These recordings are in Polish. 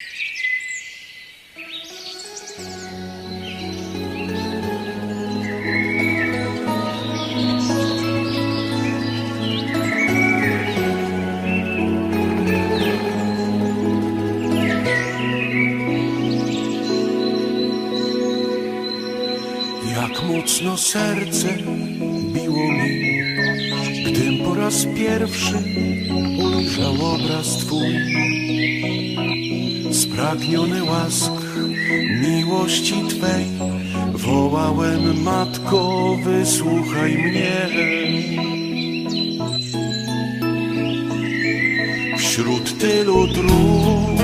Jak mocno serce biło mi, gdym po raz pierwszy ujrzał obraz Twój. Spragniony łask miłości Twej, wołałem Matko, wysłuchaj mnie. Wśród tylu dróg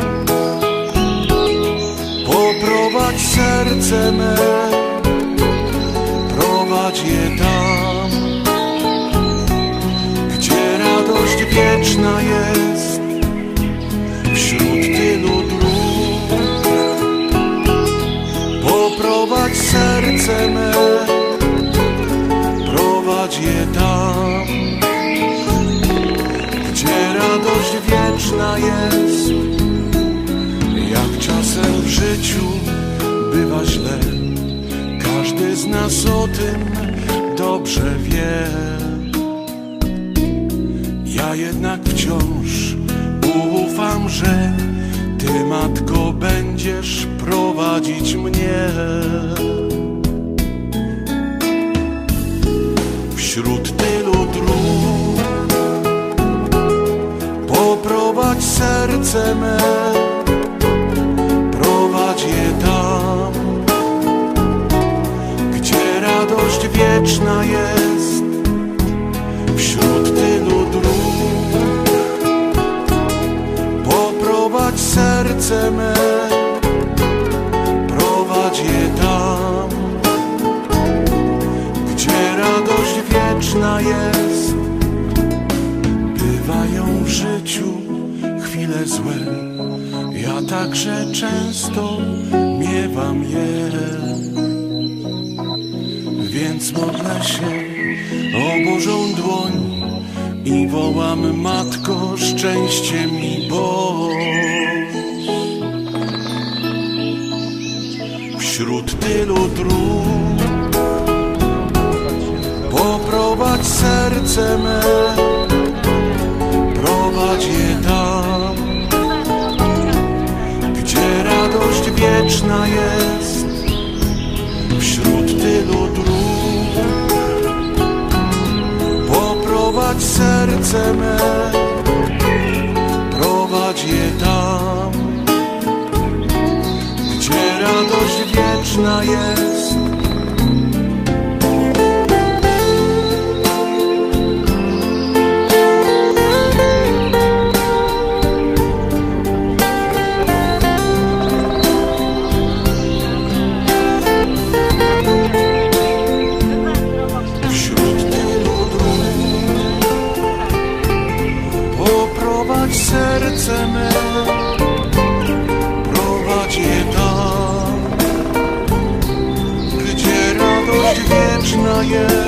poprowadź serce me. Prowadź je tam, gdzie radość wieczna jest jest. Jak czasem w życiu bywa źle. Każdy z nas o tym dobrze wie. Ja jednak wciąż ufam, że Ty, Matko, będziesz prowadzić mnie. Wśród tylu dróg serce prowadź je tam gdzie radość wieczna jest wśród tylu dróg. Poprowadź serce me, prowadź je tam, gdzie radość wieczna jest. Bywają w życiu chwile złe, ja także często miewam je. Więc modlę się o Bożą dłoń i wołam Matko, szczęście mi bądź. Wśród tylu dróg poprowadź serce me, serce me, prowadź je tam, gdzie radość wieczna jest. Serce me Prowadź je tam Gdzie radość wieczna jest